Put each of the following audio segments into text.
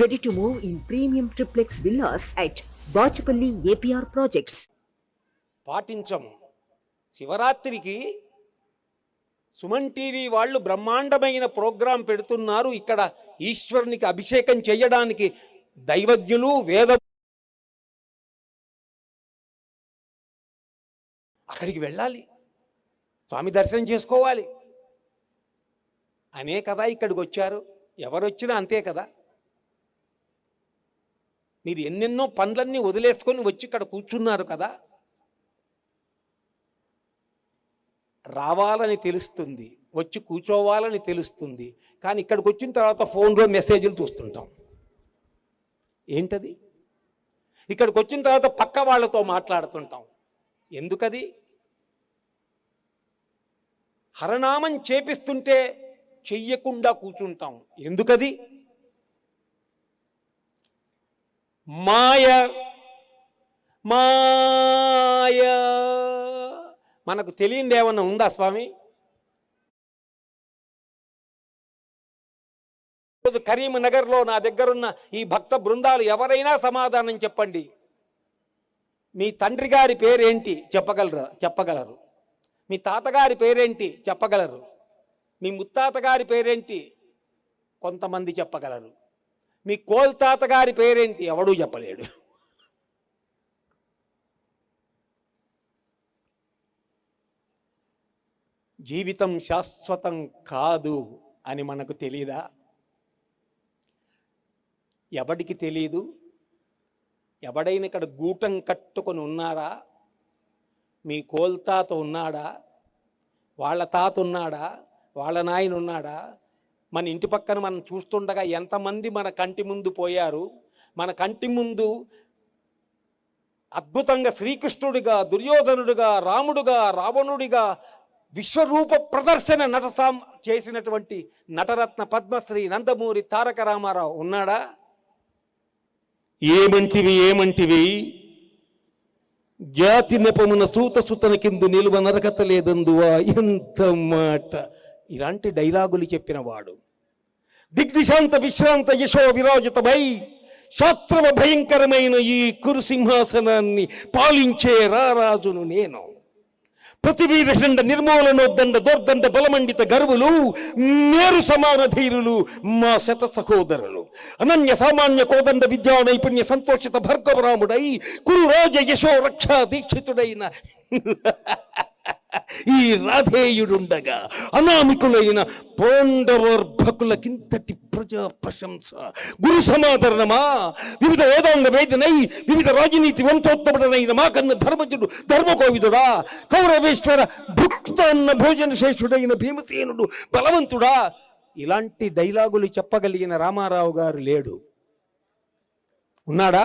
Ready to move in premium triplex villas at Bachapalli APR Projects. పాటించము. శివరాత్రికి Suman TV వాళ్ళు బ్రహ్మాండమైన programme పెడుతున్నారు. ఇక్కడ ఈశ్వరునికి అభిషేకం చేయడానికి దైవజ్ఞులు వేద అక్కడికి వెళ్ళాలి. స్వామి దర్శనం చేసుకోవాలి. అనే కదా ఇక్కడికి వచ్చారు. ఎవరొచ్చినా అంతే కదా. మీరు ఎన్నెన్నో పనులన్నీ వదిలేసుకొని వచ్చి ఇక్కడ కూర్చున్నారు కదా. రావాలని తెలుస్తుంది వచ్చి కూర్చోవాలని తెలుస్తుంది. కానీ ఇక్కడికి వచ్చిన తర్వాత ఫోన్లో మెసేజ్లు చూస్తుంటాం. ఏంటది? ఇక్కడికి వచ్చిన తర్వాత పక్క వాళ్ళతో మాట్లాడుతుంటాం. ఎందుకది? హరనామం చేపిస్తుంటే చెయ్యకుండా కూర్చుంటాం. ఎందుకది? మాయ మాయ. మనకు తెలియంది ఏమన్నా ఉందా స్వామి? ఈరోజు కరీంనగర్లో నా దగ్గరున్న ఈ భక్త బృందాలు ఎవరైనా సమాధానం చెప్పండి. మీ తండ్రి గారి పేరేంటి? చెప్పగలరు? చెప్పగలరు. మీ తాతగారి పేరేంటి? చెప్పగలరు. మీ ముత్తాత గారి పేరేంటి? కొంతమంది చెప్పగలరు. మీ కోల్తాత గారి పేరేంటి? ఎవడూ చెప్పలేడు. జీవితం శాశ్వతం కాదు అని మనకు తెలీదా? ఎవడికి తెలీదు? ఎవడైనా ఇక్కడ గూటం కట్టుకొని ఉన్నారా మీ కోల్తాత ఉన్నాడా? వాళ్ళ తాత ఉన్నాడా? వాళ్ళ నాయన ఉన్నాడా? మన ఇంటి పక్కన మనం చూస్తుండగా ఎంతమంది మన కంటి ముందు పోయారు? మన కంటి ముందు అద్భుతంగా శ్రీకృష్ణుడిగా దుర్యోధనుడిగా రాముడుగా రావణుడిగా విశ్వరూప ప్రదర్శన నటసాం చేసినటువంటి నటరత్న పద్మశ్రీ నందమూరి తారక రామారావు ఉన్నాడా? ఏమంటివి ఏమంటివి? జాతి నెపమున సూత సుతన కిందు నిలువ నరకత లేదందువా? ఎంత మాట! ఇలాంటి డైలాగులు చెప్పిన వాడు దిగ్దిశాంత విశ్రాంత యశో విరాజితమై శాస్త్రవ భయంకరమైన ఈ కురుసింహాసనాన్ని పాలించే రారాజును నేను. ప్రతివీరషండ నిర్మూలనోద్దండ దోర్దండ బలమండిత గర్వులు మేరు సమాన ధీరులు మా శత సహోదరులు. అనన్య సామాన్య కోదండ విద్యా నైపుణ్య సంతోషిత భర్గవరాముడై కురు రాజ యశో రక్షా దీక్షితుడైన ఈ రాధేయుడుండగా అనామికులైన పోండవర్భకులకింతటి ప్రజా ప్రశంస గురు సమాదరణమా? వివిధ వేదాంగ వేదనై వివిధ రాజనీతి వంశోత్తముడనైన మా కన్న ధర్మజుడు ధర్మకోవిదుడా? కౌరవేశ్వర భుక్తాన్న భోజన శేషుడైన భీమసేనుడు బలవంతుడా? ఇలాంటి డైలాగులు చెప్పగలిగిన రామారావు గారు లేడు. ఉన్నాడా?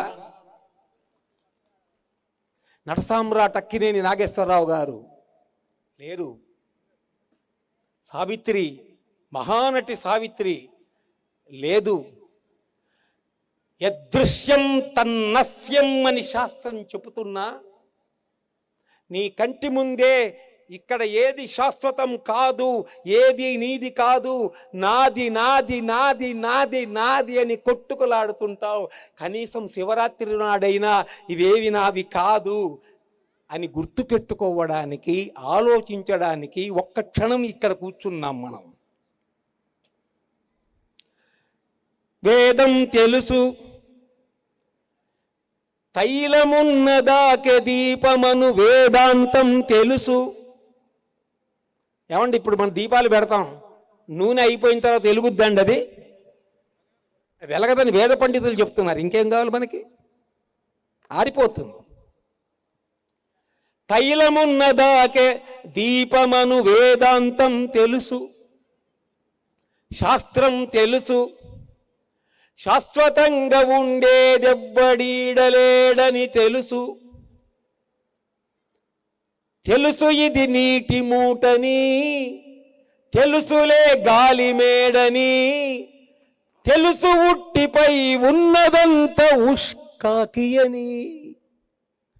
నటసామ్రాట్ అక్కినేని నాగేశ్వరరావు గారు లేరు సావిత్రి మహానటి సావిత్రి లేదు. యదృశ్యం తన్నస్యం అని శాస్త్రం చెబుతున్నా నీ కంటి ముందే ఇక్కడ ఏది శాశ్వతం కాదు ఏది నీది కాదు నాది నాది నాది నాది నాది అని కొట్టుకులాడుతుంటావు. కనీసం శివరాత్రి నాడైనా ఇవేవి నావి కాదు. అని గుర్తుపెట్టుకోవడానికి ఆలోచించడానికి ఒక్క క్షణం ఇక్కడ కూర్చున్నాం మనం. వేదం తెలుసు. తైలమున్నదాకె దీపమను వేదాంతం తెలుసు. ఏమండి ఇప్పుడు మనం దీపాలు పెడతాం. నూనె అయిపోయిన తర్వాత వెలుగుద్దండి అది. వెలగదని వేద పండితులు చెప్తున్నారు. ఇంకేం కావాలి మనకి? ఆరిపోతుంది. తైలమున్నదాకే దీపమను వేదాంతం తెలుసు. శాస్త్రం తెలుసు. శాశ్వతంగా ఉండేదెవ్వడీడలేడని తెలుసు. తెలుసు ఇది నీటి మూటని తెలుసులే గాలి మేడని తెలుసు ఉట్టిపై ఉన్నదంత ఉష్కాకి అని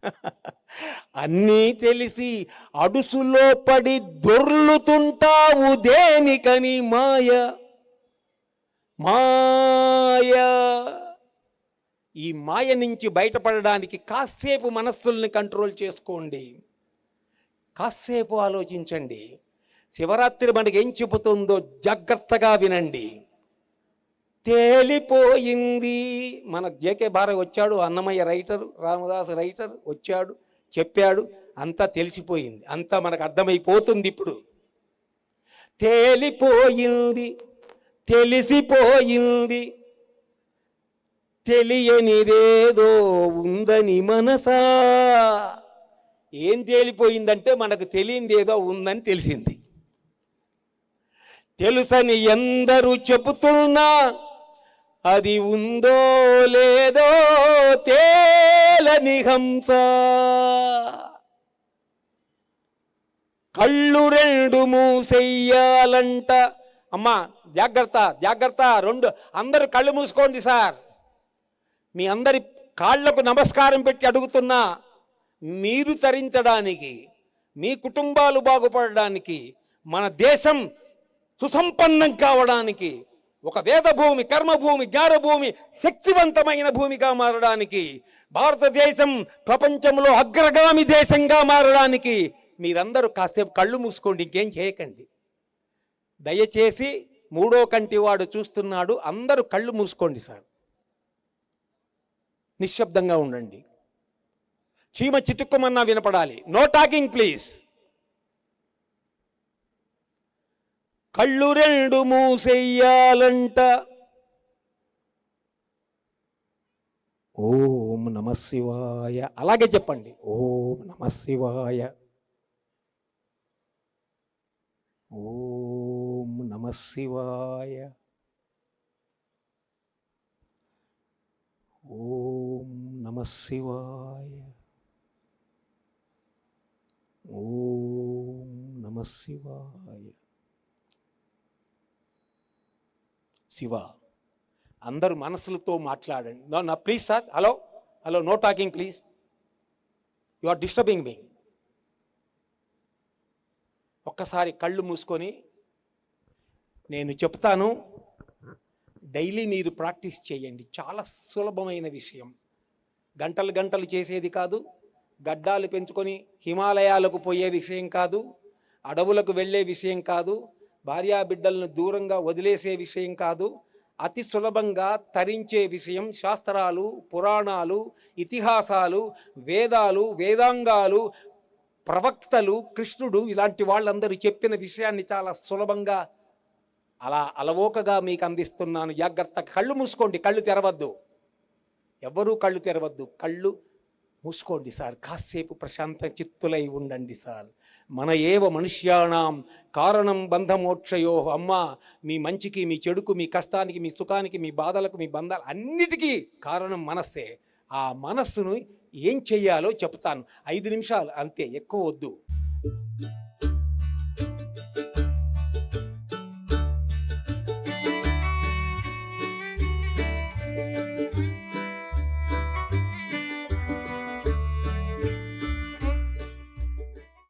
అన్నీ తెలిసి అడుసులో పడి దొర్లుతుంటావు దేనికని మాయ? మాయ. ఈ మాయ నుంచి బయటపడడానికి కాసేపు మనస్సుల్ని కంట్రోల్ చేసుకోండి. కాసేపు ఆలోచించండి. శివరాత్రి మనకి ఏం చెబుతుందో జాగ్రత్తగా వినండి. తేలిపోయింది. మన జేకే భార్య వచ్చాడు అన్నమయ్య రైటర్ రామదాస్ రైటర్ వచ్చాడు. చెప్పాడు అంతా తెలిసిపోయింది. అంతా మనకు అర్థమైపోతుంది ఇప్పుడు. తేలిపోయింది తెలిసిపోయింది. తెలియనిదేదో ఉందని మనసా. ఏం తేలిపోయిందంటే మనకు తెలియనిదేదో ఉందని తెలిసింది. తెలుసని ఎందరూ చెబుతున్నా అది ఉందో లేదో తే తేలని నిహంస కళ్ళు రెండు మూసెయ్యాలంట అమ్మా జాగ్రత్త జాగ్రత్త రెండు అందరూ కళ్ళు మూసుకోండి సార్ మీ అందరి కాళ్ళకు నమస్కారం పెట్టి అడుగుతున్నా మీరు తరించడానికి మీ కుటుంబాలు బాగుపడడానికి మన దేశం సుసంపన్నం కావడానికి ఒక వేదభూమి కర్మభూమి జ్ఞానభూమి శక్తివంతమైన భూమిగా మారడానికి భారతదేశం ప్రపంచంలో అగ్రగామి దేశంగా మారడానికి మీరందరూ కాసేపు కళ్ళు మూసుకోండి ఇంకేం చేయకండి. దయచేసి మూడో కంటి వాడు చూస్తున్నాడు అందరూ కళ్ళు మూసుకోండి సార్. నిశ్శబ్దంగా ఉండండి. చీమ చిటుక్కుమన్నా వినపడాలి. No talking please. కళ్ళు రెండు మూసెయ్యాలంట. ఓం నమశివాయ అలాగే చెప్పండి. ఓం నమశివాయ ఓం నమశివాయ ఓం నమశివాయ ఓం నమశివాయ శివ. అందరు మనసులతో మాట్లాడండి. నో నా please sir hello hello no talking please you are disturbing me ఒక్కసారి కళ్ళు మూసుకొని నేను చెప్తాను డైలీ మీరు ప్రాక్టీస్ చేయండి. చాలా సులభమైన విషయం. గంటలు గంటలు చేసేది కాదు గడ్డాలు పెంచుకొని హిమాలయాలకు పోయే విషయం కాదు అడవులకు వెళ్ళే విషయం కాదు భార్యా బిడ్డలను దూరంగా వదిలేసే విషయం కాదు అతి సులభంగా తరించే విషయం. శాస్త్రాలు పురాణాలు ఇతిహాసాలు వేదాలు వేదాంగాలు ప్రవక్తలు కృష్ణుడు ఇలాంటి వాళ్ళందరూ చెప్పిన విషయాన్ని చాలా సులభంగా అలా అలవోకగా మీకు అందిస్తున్నాను. జాగ్రత్త కళ్ళు మూసుకోండి. కళ్ళు తెరవద్దు. ఎవరూ కళ్ళు తెరవద్దు. కళ్ళు మూసుకోండి సార్. కాసేపు ప్రశాంత చిత్తులై ఉండండి సార్. మన ఏవ మనుష్యాణం కారణం బంధమోక్షయో. అమ్మ మీ మంచికి మీ చెడుకు మీ కష్టానికి మీ సుఖానికి మీ బాధలకు మీ బంధాలు అన్నిటికీ కారణం మనస్సే. ఆ మనస్సును ఏం చెయ్యాలో చెప్తాను. ఐదు నిమిషాలు అంతే ఎక్కువ వద్దు.